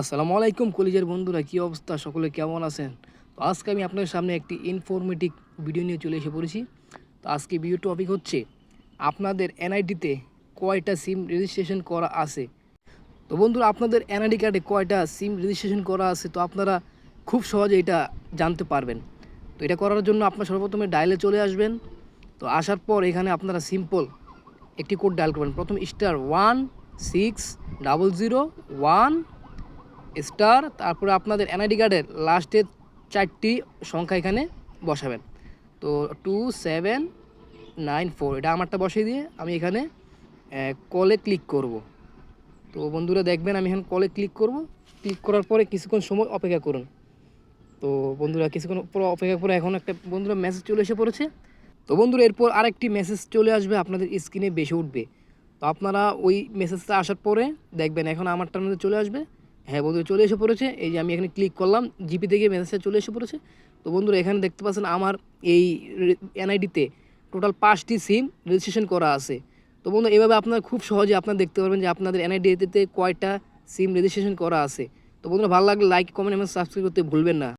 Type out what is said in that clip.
আসসালামু আলাইকুম কলেজের বন্ধুরা, কী অবস্থা? সকলে কেমন আছেন? তো আজকে আমি আপনাদের সামনে একটি ইনফরমেটিভ ভিডিও নিয়ে চলে এসে পড়েছি। তো আজকে ভিডিও টপিক হচ্ছে, আপনাদের এনআইডিতে কয়টা সিম রেজিস্ট্রেশন করা আছে? তো বন্ধুরা, আপনাদের এনআইডি কার্ডে কয়টা সিম রেজিস্ট্রেশন করা আছে? তো আপনারা খুব সহজে এটা জানতে পারবেন। তো এটা করার জন্য আপনার সর্বপ্রথমে ডায়ালে চলে আসবেন। তো আসার পর এখানে আপনারা সিম্পল একটি কোড ডায়াল করবেন। প্রথম star one six double zero one star, তারপরে আপনাদের এনআইডি কার্ডের লাস্টের চারটি সংখ্যা এখানে বসাবেন। তো টু সেভেন নাইন ফোর এটা আমারটা বসিয়ে দিয়ে আমি এখানে কলে ক্লিক করব। তো বন্ধুরা দেখবেন আমি এখন কলে ক্লিক করব। ক্লিক করার পরে কিছুক্ষণ সময় অপেক্ষা করুন। তো বন্ধুরা কিছুক্ষণ পর অপেক্ষা করে এখন একটা বন্ধুরা মেসেজ চলে এসে পড়েছে। তো বন্ধুরা এরপর আরেকটি মেসেজ চলে আসবে আপনাদের স্ক্রিনে বেশি উঠবে। তো আপনারা ওই মেসেজটা আসার পরে দেখবেন এখন আমারটার মধ্যে চলে আসবে। হ্যাঁ বন্ধু চলে এসে পড়েছে। এই যে আমি এখানে ক্লিক করলাম জিপি থেকে মেসেজটা চলে এসে পড়েছে। তো বন্ধুরা, এখানে দেখতে পাচ্ছেন আমার এই এনআইডিতে টোটাল পাঁচটি সিম রেজিস্ট্রেশন করা আছে। তো বন্ধু এভাবে আপনারা খুব সহজে আপনারা দেখতে পারবেন যে আপনাদের এনআইডিতে কয়টা সিম রেজিস্ট্রেশন করা আছে। তো বন্ধুরা, ভালো লাগলে লাইক কমেন্ট এবং সাবস্ক্রাইব করতে ভুলবেন না।